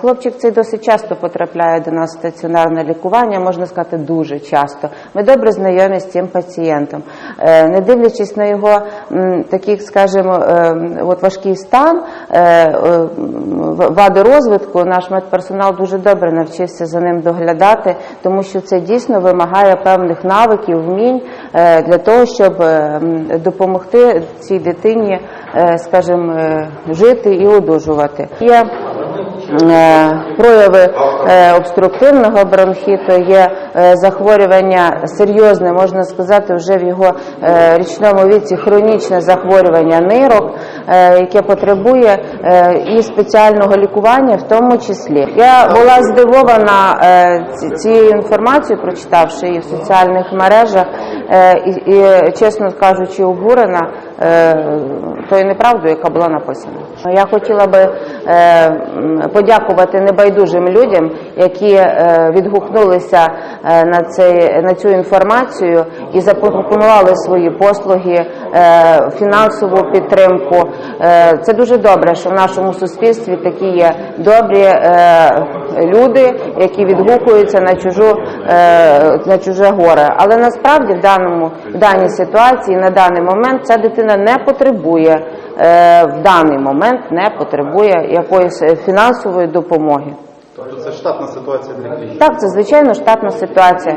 Хлопчик цей досить часто потрапляє до нас в стаціонарне лікування, можна сказати, дуже часто. Ми добре знайомі з цим пацієнтом. Е, Не дивлячись на його такий, скажімо, е, от важкий стан, е, вади розвитку, наш медперсонал дуже добре навчився за ним доглядати, тому що це дійсно вимагає певних навиків, вмінь для того, щоб допомогти цій дитині, скажімо, жити і одужувати. Є прояви е, обструктивного бронхіту, є е, захворювання серйозне, можна сказати, вже в його е, річному віці хронічне захворювання нирок, яке потребує і спеціального лікування, в тому числі. Я була здивована цією інформацією, прочитавши її в соціальних мережах, і, чесно кажучи, обурена тою неправдою, яка була написана. Я хотіла би е, подякувати небайдужим людям, які е, відгукнулися е, на, цей, на цю інформацію і запропонували свої послуги, е, фінансову підтримку. Е, Це дуже добре, що в нашому суспільстві такі є добрі е, люди, які відгукуються на чужу е, на чуже горе. Але насправді в даному в даній ситуації на даний момент ця дитина не потребує е, в даний момент не потребує якоїсь е, фінансової допомоги. Тобто це штатна ситуація для країни? Так, це звичайно штатна ситуація.